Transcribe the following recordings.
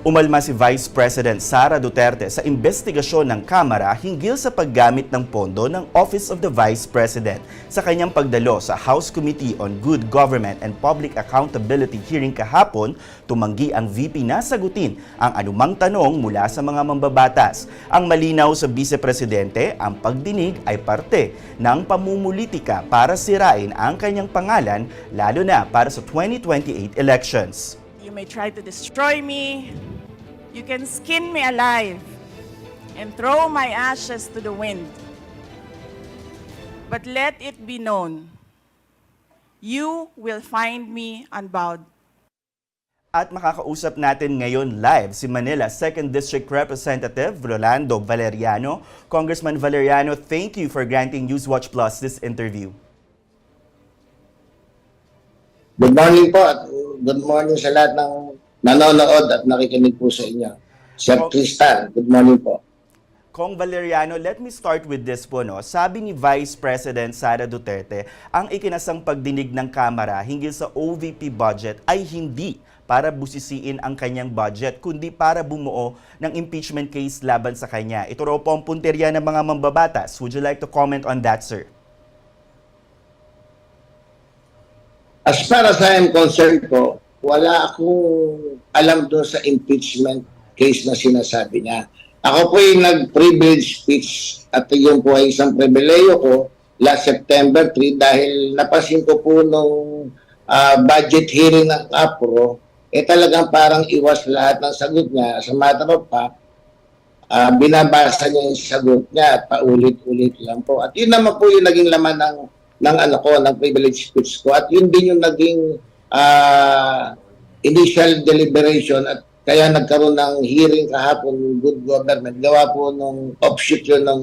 Umalma si Vice President Sara Duterte sa investigasyon ng Kamara hinggil sa paggamit ng pondo ng Office of the Vice President sa kanyang pagdalo sa House Committee on Good Government and Public Accountability hearing kahapon, tumanggi ang VP na sagutin ang anumang tanong mula sa mga mambabatas. Ang malinaw sa Vice Presidente, ang pagdinig ay parte ng pamumulitika para sirain ang kanyang pangalan lalo na para sa 2028 elections. You may try to destroy me. You can skin me alive and throw my ashes to the wind. But let it be known, you will find me unbowed. At makakausap natin ngayon live si Manila 2nd District Representative Rolando Valeriano. Congressman Valeriano, thank you for granting Newswatch Plus this interview. Good morning po at good morning sa lahat ng nanonood at nakikinig po sa inyo. Sir Oh. Tristan, good morning po. Kong Valeriano, let me start with this po. No? Sabi ni Vice President Sara Duterte, ang ikinasang pagdinig ng Kamara hinggil sa OVP budget ay hindi para busisiin ang kanyang budget, kundi para bumuo ng impeachment case laban sa kanya. Ito raw po ang punterya ng mga mambabatas. Would you like to comment on that, sir? As far as I am concerned po, wala akong alam doon sa impeachment case na sinasabi niya. Ako po yung nag-privilege speech at yun po ay isang pribileyo ko last September 3 dahil napasin ko po nung ah, budget hearing ng APRO, eh talagang parang iwas lahat ng sagot niya. Sa matter of fact, ah, binabasa niya yung sagot niya at paulit-ulit lang po. At yun naman po yung naging laman ng ng ano ko, ng privilege speech ko. At yun din yung naging ah, initial deliberation at kaya nagkaroon ng hearing kahapon ng good government. Gawa po nung offshoot yun ng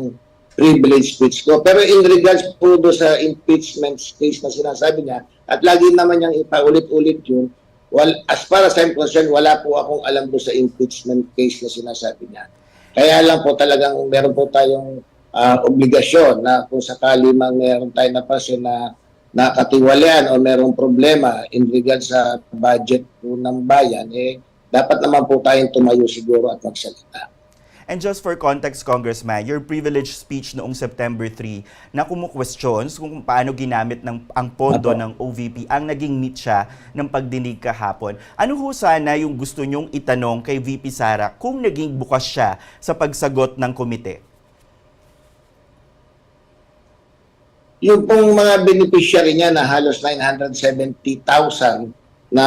privilege speech ko. Pero in regards po do sa impeachment case na sinasabi niya, at lagi naman niyang ipaulit-ulit yun, well, as far as I'm concerned, wala po akong alam do sa impeachment case na sinasabi niya. Kaya lang po talagang meron po tayong ah, obligasyon na kung sakali mang meron tayo napansin na nakatiwalian o merong problema in regards sa budget po ng bayan, eh, dapat naman po tayong tumayo siguro at magsalita. And just for context, Congressman, your privilege speech noong September 3 na kumu-questions kung paano ginamit ng, ang pondo Apo. ng OVP ang naging meet siya ng pagdinig kahapon. Ano ho sana yung gusto nyong itanong kay VP Sara kung naging bukas siya sa pagsagot ng komite? Yung pong mga beneficiary niya na halos 970,000 na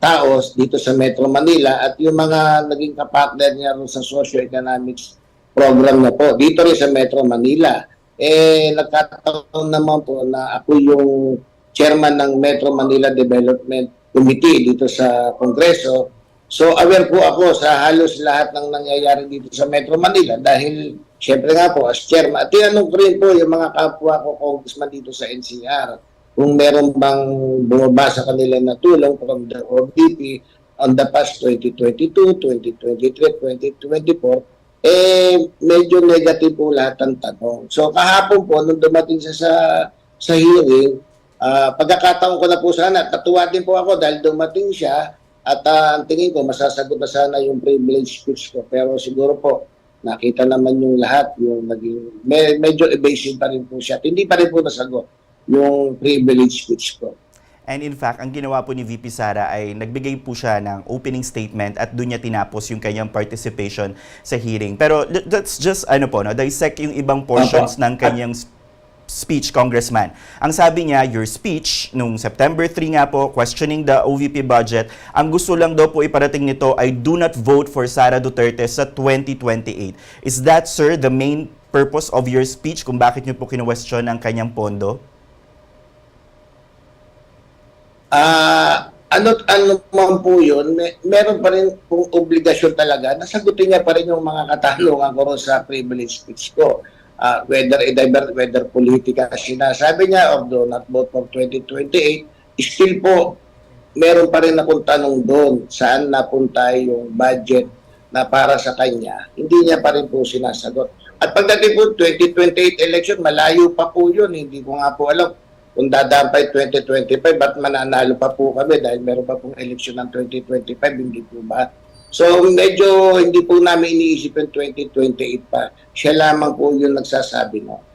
taos dito sa Metro Manila at yung mga naging kapartner niya sa socio-economics program na po dito rin sa Metro Manila. Eh, nagkataon naman po na ako yung chairman ng Metro Manila Development Committee dito sa Kongreso. So aware po ako sa halos lahat ng nangyayari dito sa Metro Manila dahil syempre nga po as chairman tinanong ko rin po yung mga kapwa ko congressman dito sa NCR kung meron bang bumaba sa kanila na tulong from the OVP on the past 2022, 2023, 2024, eh medyo negative po lahat ng tanong. So kahapon po, nung dumating siya sa, sa hearing, ah, pagkakataon ko na po sana, tatuwa din po ako dahil dumating siya at ah, ang tingin ko, masasagot na sana yung privilege speech ko. Pero siguro po, nakita naman yung lahat, yung naging, me- medyo evasive pa rin po siya. At hindi pa rin po nasagot yung privilege speech ko. And in fact, ang ginawa po ni VP Sara ay nagbigay po siya ng opening statement at doon niya tinapos yung kanyang participation sa hearing. Pero th- that's just ano po, no, dissect yung ibang portions Opo. ng kanyang speech, Congressman. Ang sabi niya, your speech nung September 3 nga po, questioning the OVP budget, ang gusto lang daw po iparating nito ay do not vote for Sara Duterte sa 2028. Is that, sir, the main purpose of your speech kung bakit niyo po kinwestiyon ang kanyang pondo? Ah, ano ano man po 'yun, may, meron pa rin pong obligasyon talaga na sagutin niya pa rin yung mga katanungan ko sa privilege speech ko. Ah, whether a diver, whether politika sinasabi niya or do not vote for 2028, still po meron pa rin akong tanong doon saan napunta yung budget na para sa kanya. Hindi niya pa rin po sinasagot. At pagdating po 2028 election, malayo pa po yun. Hindi ko nga po alam kung dadaan pa yung 2025, ba't mananalo pa po kami dahil meron pa pong election ng 2025, hindi po ba? So medyo hindi po namin iniisip yung 2028 pa. Siya lamang po yung nagsasabi no.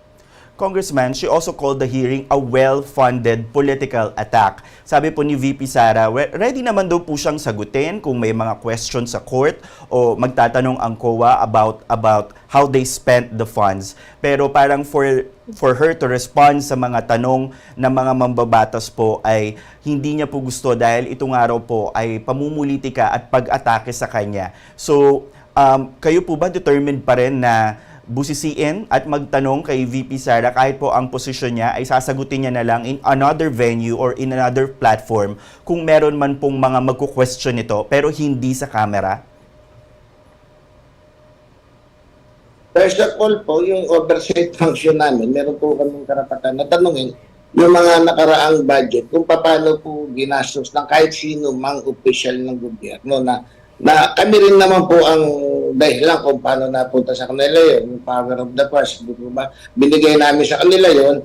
Congressman, she also called the hearing a well-funded political attack. Sabi po ni VP Sara, ready naman daw po siyang sagutin kung may mga questions sa court o magtatanong ang COA about about how they spent the funds. Pero parang for for her to respond sa mga tanong ng mga mambabatas po ay hindi niya po gusto dahil itong araw po ay pamumulitika at pag-atake sa kanya. So, um, kayo po ba determined pa rin na busisiin at magtanong kay VP Sara kahit po ang posisyon niya ay sasagutin niya na lang in another venue or in another platform kung meron man pong mga magko-question nito pero hindi sa camera? First of all po, yung oversight function namin, meron po kaming karapatan na tanungin yung mga nakaraang budget kung paano po ginastos ng kahit sino mang official ng gobyerno na na kami rin naman po ang dahilan kung paano napunta sa kanila yun, yung power of the purse? Binigay namin sa kanila yon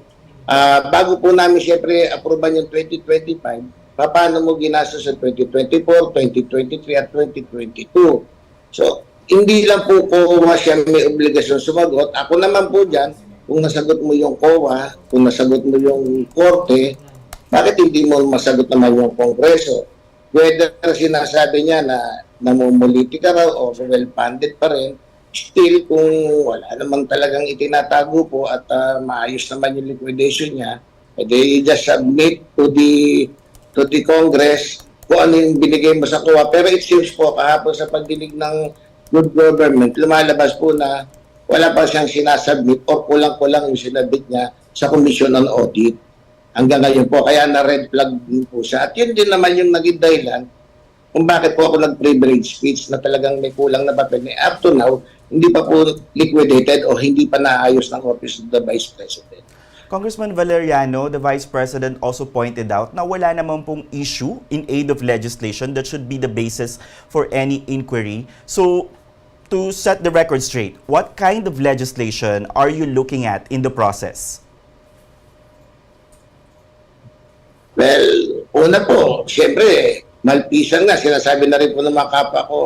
Ah, bago po namin siyempre aproban yung 2025, paano mo ginastos sa 2024, 2023 at 2022. So, hindi lang po COA siya may obligasyon sumagot. Ako naman po dyan, kung nasagot mo yung COA, kung nasagot mo yung korte, bakit hindi mo masagot naman yung kongreso? Whether sinasabi niya na namumuliti ka raw o well-funded pa rin, still kung wala naman talagang itinatago po at ah, maayos naman yung liquidation niya, edi just submit to the to the Congress kung ano yung binigay mo sa COA. Pero it seems po kahapon sa pagdinig ng good government, lumalabas po na wala pa siyang sinasubmit or kulang-kulang yung sinabit niya sa Commission on Audit. Hanggang ngayon po, kaya na red flag din po siya. At yun din naman yung naging dahilan kung bakit po ako nag-privilege speech na talagang may kulang na papel. Eh, Up to now, hindi pa po liquidated o hindi pa naayos ng Office of the Vice President. Congressman Valeriano, the Vice President also pointed out na wala naman pong issue in aid of legislation that should be the basis for any inquiry. So, to set the record straight, what kind of legislation are you looking at in the process? Well, una po, siyempre, malpisan na. Sinasabi na rin po ng mga kapwa ko,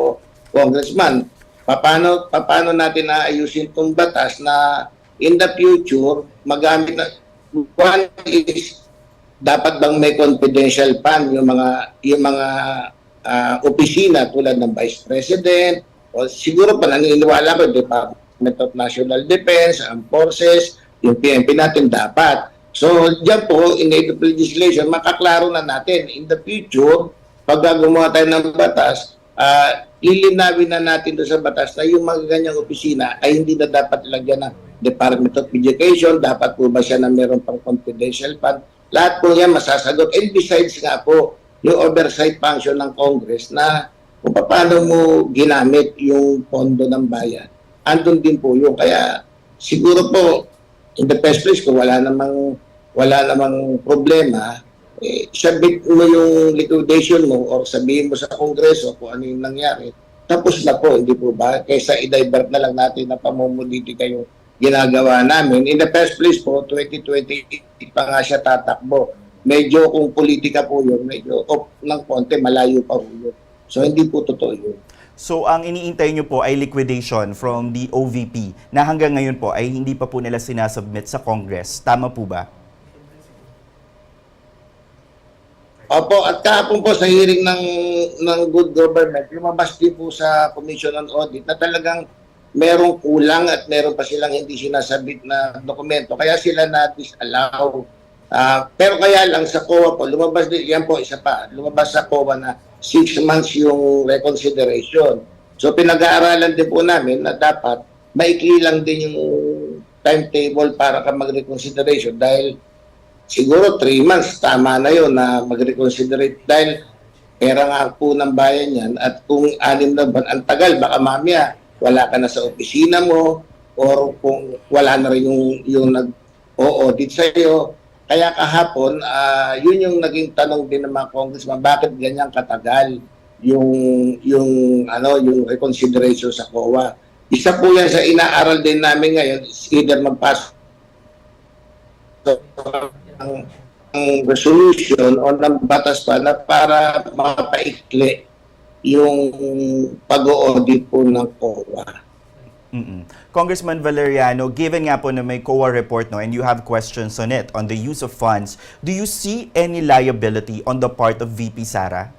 congressman, paano, paano natin naayusin itong batas na in the future, magamit na, one is, dapat bang may confidential fund yung mga, yung mga ah, opisina tulad ng Vice President, o siguro pa naniniwala ko, Department of National Defense, Armed Forces, yung PNP natin dapat. So, dyan po, in legislation, makaklaro na natin. In the future, pag gumawa tayo ng batas, ah lilinawin na natin doon sa batas na yung mga ganyang opisina ay hindi na dapat ilagyan ng Department of Education, dapat po ba siya na meron pang confidential fund. Lahat po yan masasagot. And besides nga po, yung oversight function ng Congress na kung paano mo ginamit yung pondo ng bayan. Andun din po yun. Kaya siguro po, in the first place, kung wala namang wala namang problema, eh, submit mo yung liquidation mo or sabihin mo sa Kongreso kung ano yung nangyari. Tapos na po, hindi po ba? Kaysa i-divert na lang natin na pamumuliti kayo ginagawa namin. In the first place po, 2020 pa nga siya tatakbo. Medyo kung politika po yun, medyo off ng konti, malayo pa po yun. So hindi po totoo yun. So, ang iniintay nyo po ay liquidation from the OVP na hanggang ngayon po ay hindi pa po nila sinasubmit sa Congress. Tama po ba? Opo, at kahapon po sa hearing ng ng good government, lumabas po sa Commission on Audit na talagang merong kulang at meron pa silang hindi sinasabit na dokumento. Kaya sila na-disallow. Ah, pero kaya lang sa COA po, lumabas din, yan po isa pa, lumabas sa COA na six months yung reconsideration. So pinag-aaralan din po namin na dapat maikli lang din yung timetable para ka mag-reconsideration dahil siguro 3 months, tama na yun na mag-reconsiderate dahil pera nga po ng bayan yan at kung anim na buwan, ang tagal, baka mamaya wala ka na sa opisina mo or kung wala na rin yung, yung nag-o-audit sa'yo. Kaya kahapon, ah, yun yung naging tanong din ng mga congressman, bakit ganyan katagal yung yung ano yung reconsideration sa COA. Isa po yan sa inaaral din namin ngayon, is either magpasok ang, ang resolution o ng batas pa na para mapaikli yung pag-audit po ng COA. Mm-mm. Congressman Valeriano, given nga po na may COA report no, and you have questions on it, on the use of funds, do you see any liability on the part of VP Sara?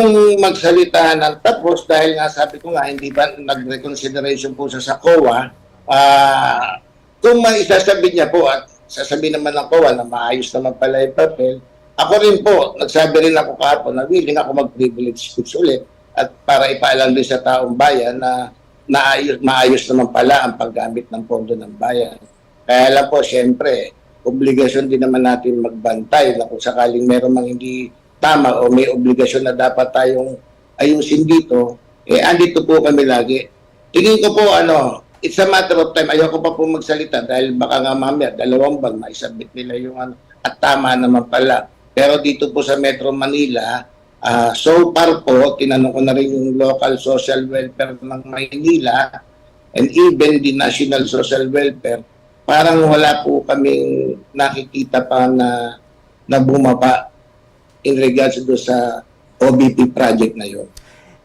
Pong magsalita ng tapos dahil nga sabi ko nga hindi pa nag-reconsideration po sa COA. Ah, kung may isasabi niya po at sasabihin naman ng COA na maayos naman pala yung papel, ako rin po, nagsabi rin ako kahapon na willing ako mag-privilege speech ulit at para ipaalam din sa taong bayan na naayos, maayos naman pala ang paggamit ng pondo ng bayan. Kaya lang po, siyempre, obligasyon din naman natin magbantay na kung sakaling meron mang hindi tama o may obligasyon na dapat tayong ayusin dito, eh andito po kami lagi. Tingin ko po ano, it's a matter of time. Ayoko pa po magsalita dahil baka nga mamaya dalawang bag maisabit nila yung ano at tama naman pala. Pero dito po sa Metro Manila, ah, so far po, tinanong ko na rin yung local social welfare ng Maynila and even the national social welfare, parang wala po kaming nakikita pa na na bumaba in regards do sa OBP project na yun.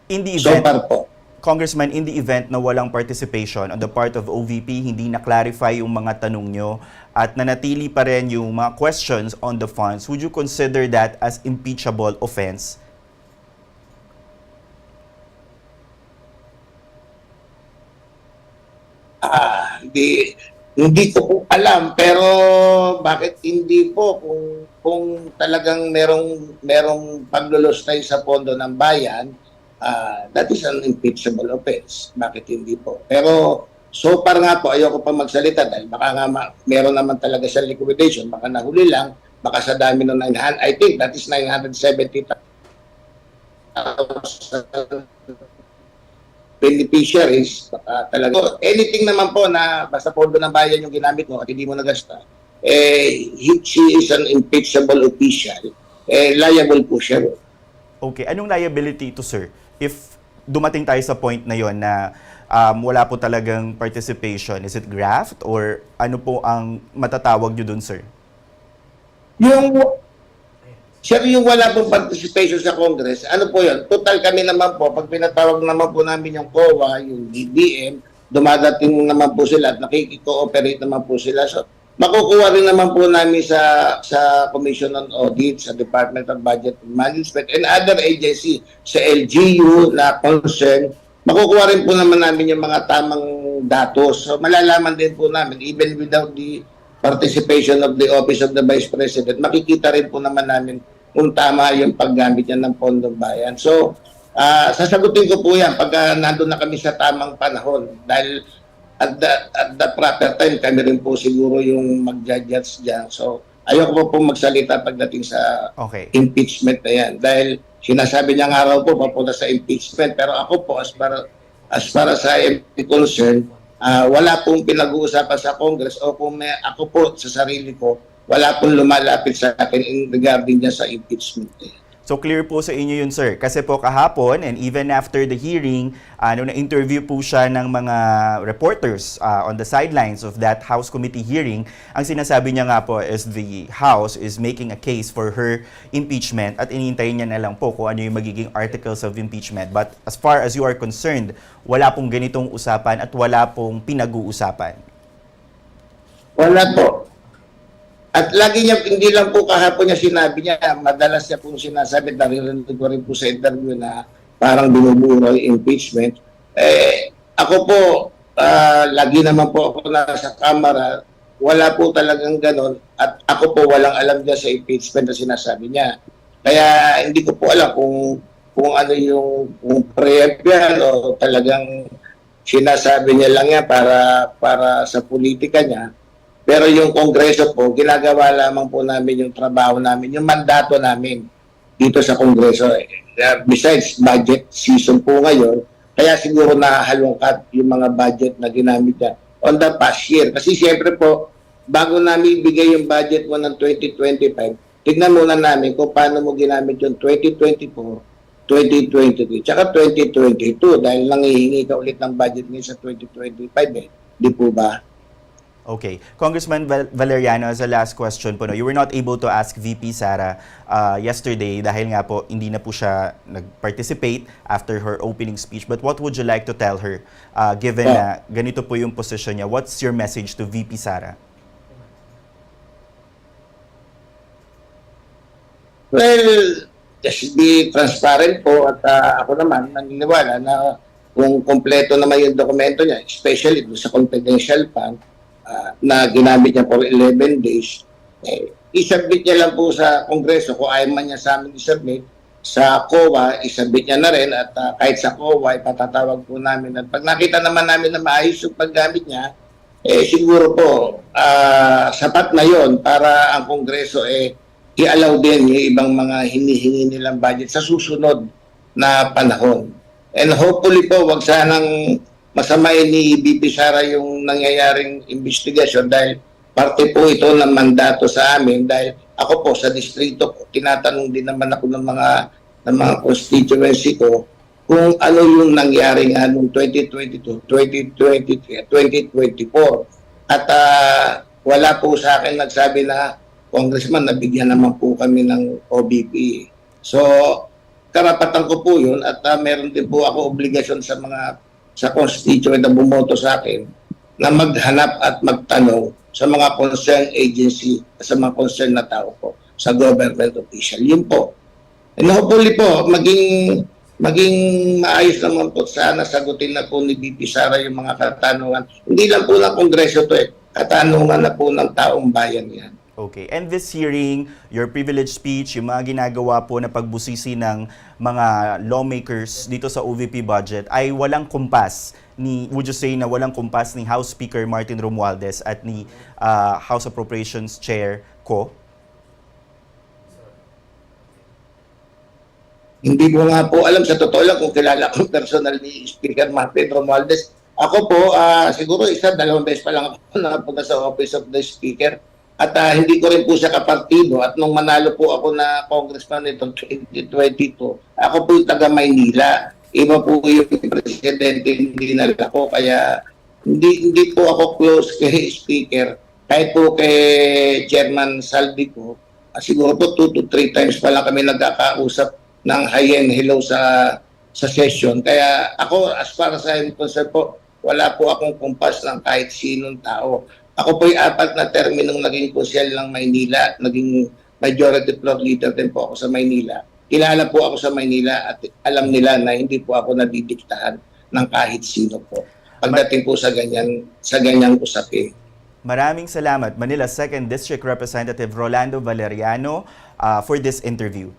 In the So event, far po. Congressman, in the event na walang participation on the part of OVP, hindi na-clarify yung mga tanong nyo at nanatili pa rin yung mga questions on the funds, would you consider that as impeachable offense? Ah, hindi hindi ko po alam pero bakit hindi po? Kung kung talagang merong merong paglulustay sa pondo ng bayan ah, that is an impeachable offense. Bakit hindi po? Pero so far nga po ayoko pa magsalita dahil baka nga ma- meron naman talaga sa liquidation. Baka nahuli lang baka sa dami ng 900 I think that is 970,000 beneficiaries, baka talaga. So, anything naman po na basta pondo ng bayan yung ginamit mo at hindi mo nagasta, eh, he, she is an impeachable official, eh, liable po siya. Okay, anong liability ito, sir? If dumating tayo sa point na yon na um, wala po talagang participation, is it graft or ano po ang matatawag nyo dun, sir? Yung, siya yung wala pong participation sa Congress, ano po yun? Total kami naman po, pag pinatawag naman po namin yung COA, yung DBM, dumadating naman po sila at nakikiko-operate naman po sila. So, makukuha rin naman po namin sa sa Commission on Audit, sa Department of Budget and Management, and other agency, sa LGU na concern, makukuha rin po naman namin yung mga tamang datos. So, malalaman din po namin, even without the participation of the Office of the Vice President, makikita rin po naman namin kung tama yung paggamit niya ng pondong bayan. So, ah, sasagutin ko po yan pagka nandun na kami sa tamang panahon dahil at the, at the proper time kami rin po siguro yung mag-judge dyan. So, ayoko po po magsalita pagdating sa Okay. impeachment na yan. Dahil sinasabi niya nga raw po papunta sa impeachment. Pero ako po, as para, as para sa MP concern, ah, wala pong pinag-uusapan sa Congress o kung may, ako po sa sarili ko, wala pong lumalapit sa akin in regarding niya sa impeachment. Eh. So clear po sa inyo yun, sir. Kasi po kahapon and even after the hearing, ano na-interview po siya ng mga reporters uh, on the sidelines of that House Committee hearing. Ang sinasabi niya nga po is the House is making a case for her impeachment at inintayin niya na lang po kung ano yung magiging articles of impeachment. But as far as you are concerned, wala pong ganitong usapan at wala pong pinag-uusapan. Wala po. At lagi niya, hindi lang po kahapon niya sinabi niya, madalas niya pong sinasabi, naririnig ko rin po sa interview na parang binubuo impeachment. Eh, ako po, ah, lagi naman po ako nasa kamera, wala po talagang ganon. At ako po walang alam niya sa impeachment na sinasabi niya. Kaya hindi ko po alam kung kung ano yung kung yan o talagang sinasabi niya lang yan para para sa politika niya. Pero yung kongreso po, ginagawa lamang po namin yung trabaho namin, yung mandato namin dito sa kongreso. Eh, Besides budget season po ngayon, kaya siguro nahalungkat yung mga budget na ginamit niya on the past year. Kasi siyempre po, bago namin ibigay yung budget mo ng 2025, tignan muna namin kung paano mo ginamit yung 2024, 2023, tsaka 2022 dahil nangihingi ka ulit ng budget ngayon sa 2025 eh. Di po ba? Okay. Congressman Val- Valeriano, as a last question po, no, you were not able to ask VP Sara uh, yesterday dahil nga po hindi na po siya nag-participate after her opening speech. But what would you like to tell her uh, given na ganito po yung position niya? What's your message to VP Sara? Well, just be transparent po at ah, ako naman naniniwala na kung kompleto naman yung dokumento niya, especially sa confidential fund na ginamit niya for 11 days, eh, isubmit niya lang po sa Kongreso kung ayaw man niya sa amin isubmit. Sa COA, isubmit niya na rin at ah, kahit sa COA, ipatatawag po namin. At pag nakita naman namin na maayos yung paggamit niya, eh siguro po, ah, sapat na yon para ang Kongreso eh i-allow din yung ibang mga hinihingi nilang budget sa susunod na panahon. And hopefully po, wag sanang masamain ni BP Sara yung nangyayaring investigasyon dahil parte po ito ng mandato sa amin dahil ako po sa distrito ko, tinatanong din naman ako ng mga ng mga constituency ko kung ano yung nangyari nga noong 2022, 2023, 2024. At ah, wala po sa akin nagsabi na congressman, nabigyan naman po kami ng OBP. So, karapatan ko po yun at ah, meron din po ako obligasyon sa mga sa constituent na bumoto sa akin na maghanap at magtanong sa mga concerned agency, sa mga concerned na tao po, sa government official. Yun po. And hopefully po, maging maging maayos naman po sana sagutin na po ni BP Sara yung mga katanungan. Hindi lang po ng Kongreso to eh. Katanungan na po ng taong bayan yan. Okay. And this hearing, your privilege speech, yung mga ginagawa po na pagbusisi ng mga lawmakers dito sa OVP budget ay walang kumpas ni, would you say na walang kumpas ni House Speaker Martin Romualdez at ni uh, House Appropriations Chair ko? Hindi ko nga po alam sa totoo lang kung kilala ko personal ni Speaker Martin Romualdez. Ako po, ah, siguro isa, dalawang beses pa lang ako napunta sa Office of the Speaker. At ah, hindi ko rin po siya kapartido. At nung manalo po ako na congressman nitong 2022, ako po yung taga Maynila. Iba po yung presidente, hindi na ako. Kaya hindi, hindi po ako close kay Speaker. Kahit po kay Chairman Saldico, ah, siguro po two to three times pa lang kami nagkakausap ng hi and hello sa sa session. Kaya ako, as far as I'm concerned po, wala po akong kumpas ng kahit sinong tao. Ako po yung apat na terminong naging konsyel ng Maynila, naging majority floor leader din po ako sa Maynila. Kilala po ako sa Maynila at alam nila na hindi po ako nadidiktahan ng kahit sino po. Pagdating po sa ganyan, sa ganyang usapin. Maraming salamat, Manila 2nd District Representative Rolando Valeriano, uh, for this interview.